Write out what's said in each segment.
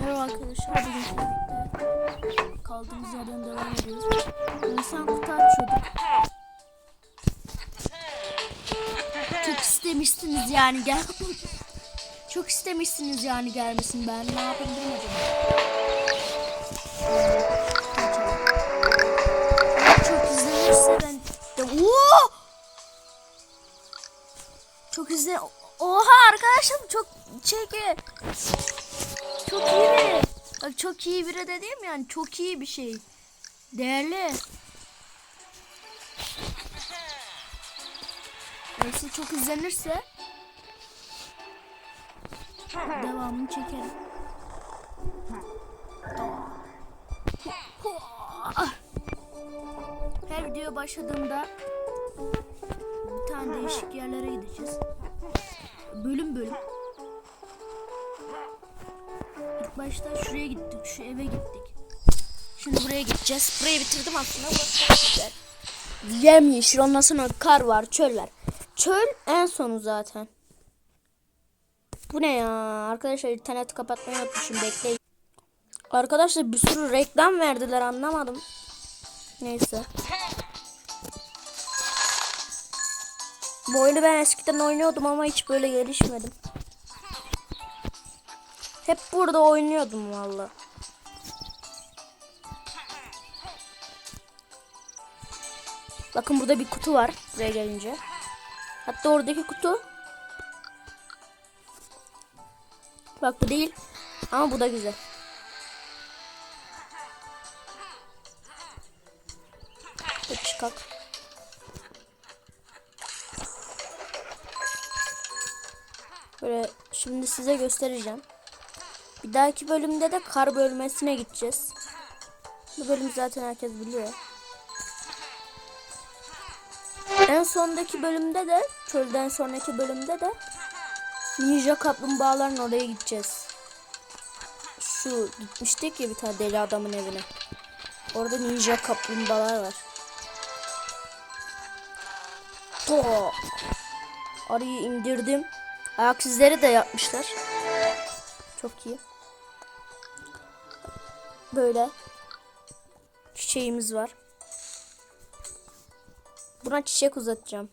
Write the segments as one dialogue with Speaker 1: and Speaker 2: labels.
Speaker 1: Merhaba arkadaşlar. Bugün birlikte kaldığımız yerden devam ediyoruz. İnsan kutu açıyorduk. Çok istemişsiniz yani gel. Çok istemişsiniz yani gelmesin ben. Ne yapabilirim acaba? Çok izlenirse ben de... Oo! Çok izle... Oha arkadaşlar çok çeki. Çok iyi biri. Bak çok iyi biri dediğim yani çok iyi bir şey. Değerli. Neyse çok izlenirse devamını çekerim. Her video başladığımda bir tane değişik yerlere gideceğiz. Bölüm bölüm. Başta şuraya gittik, şu eve gittik. Şimdi buraya gideceğiz. Burayı bitirdim aslında. Burası çok güzel. Yemyeşil ondan sonra kar var, çöl var. Çöl en sonu zaten. Bu ne ya? Arkadaşlar interneti kapatmayı unutmuşum. Bekleyin. Arkadaşlar bir sürü reklam verdiler anlamadım. Neyse. Bu oyunu ben eskiden oynuyordum ama hiç böyle gelişmedim. Hep burada oynuyordum valla. Bakın burada bir kutu var buraya gelince. Hatta oradaki kutu. Bak bu değil. Ama bu da güzel. Hadi çıkak. Böyle şimdi size göstereceğim. Bir dahaki bölümde de kar bölmesine gideceğiz. Bu bölüm zaten herkes biliyor. En sondaki bölümde de çölden sonraki bölümde de ninja kaplumbağaların oraya gideceğiz. Şu gitmiştik ya bir tane deli adamın evine. Orada ninja kaplumbağalar var. To. Arıyı indirdim. Ayak izleri de yapmışlar. Çok iyi. Böyle çiçeğimiz var. Buna çiçek uzatacağım.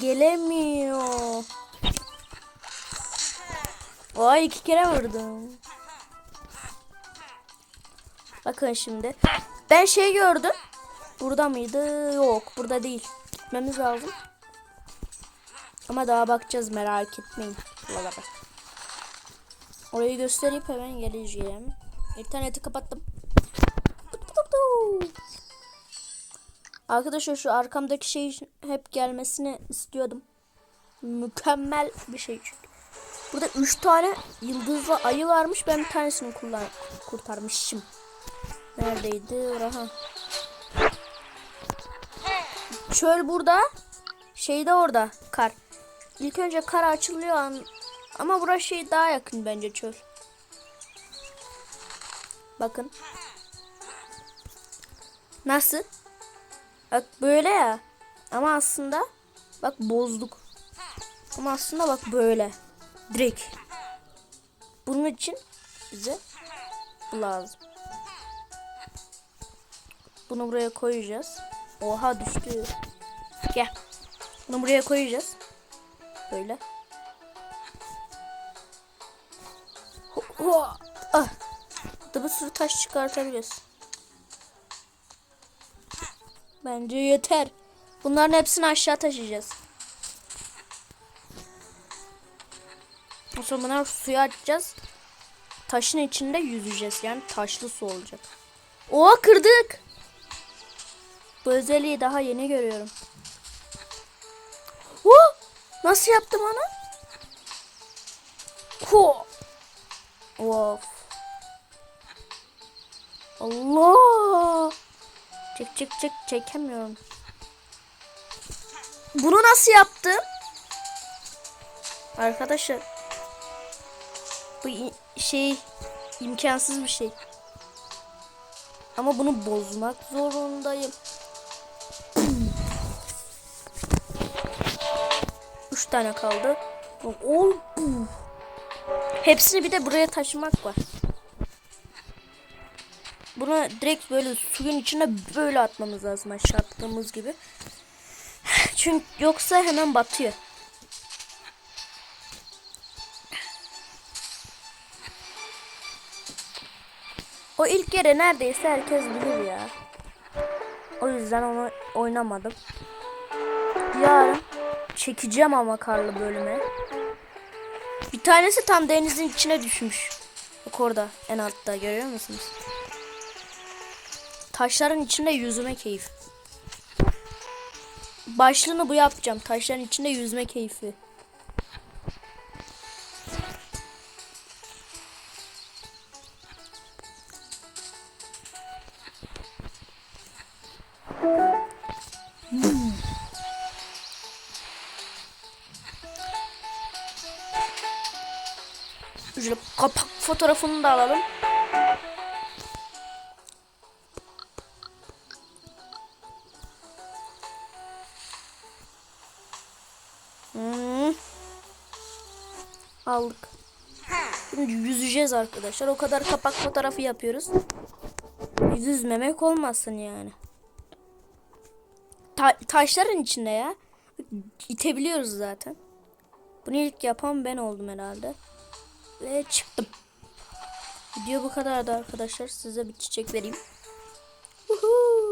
Speaker 1: Gelemiyor. Vay iki kere vurdum. Bakın şimdi. Ben şey gördüm. Burada mıydı? Yok burada değil. Gitmemiz lazım. Ama daha bakacağız merak etmeyin. Buralara. Orayı göstereyim hemen geleceğim. İnterneti kapattım. Arkadaşlar şu arkamdaki şey hep gelmesini istiyordum. Mükemmel bir şey çünkü. Burada 3 tane yıldızlı ayı varmış. Ben bir tanesini kullan kurtarmışım. Neredeydi? Raha. Çöl burada. Şey de orada. Kar. İlk önce kar açılıyor ama burası şey daha yakın bence çöl. Bakın. Nasıl? Bak böyle ya. Ama aslında bak bozduk. Ama aslında bak böyle. Direkt. Bunun için bize bu lazım. Bunu buraya koyacağız. Oha düştü. Gel. Bunu buraya koyacağız. Böyle. Ah. Burada bir sürü taş çıkartabiliriz. Bence yeter. Bunların hepsini aşağı taşıyacağız. O zaman suyu açacağız. Taşın içinde yüzeceğiz. Yani taşlı su olacak. Oha kırdık. Bu özelliği daha yeni görüyorum. Oh! Nasıl yaptım onu? Ho! Of. Allah. Çek çek çek çekemiyorum. Bunu nasıl yaptım? Arkadaşlar. Bu şey imkansız bir şey. Ama bunu bozmak zorundayım. Üç tane kaldı. Ol bu. Hepsini bir de buraya taşımak var. Bunu direkt böyle suyun içine böyle atmamız lazım aşağı gibi. Çünkü yoksa hemen batıyor. O ilk yere neredeyse herkes bilir ya. O yüzden onu oynamadım. Yarın çekeceğim ama karlı bölüme. Bir tanesi tam denizin içine düşmüş. Bak orada en altta görüyor musunuz? Taşların içinde yüzme keyif. Başlığını bu yapacağım. Taşların içinde yüzme keyfi. Şöyle kapak fotoğrafını da alalım. Hmm. Aldık. Şimdi yüzeceğiz arkadaşlar. O kadar kapak fotoğrafı yapıyoruz. Yüzmemek olmasın yani. Ta- taşların içinde ya. İtebiliyoruz zaten. Bunu ilk yapan ben oldum herhalde. Ve çıktım. Video bu kadardı arkadaşlar. Size bir çiçek vereyim. Uhu.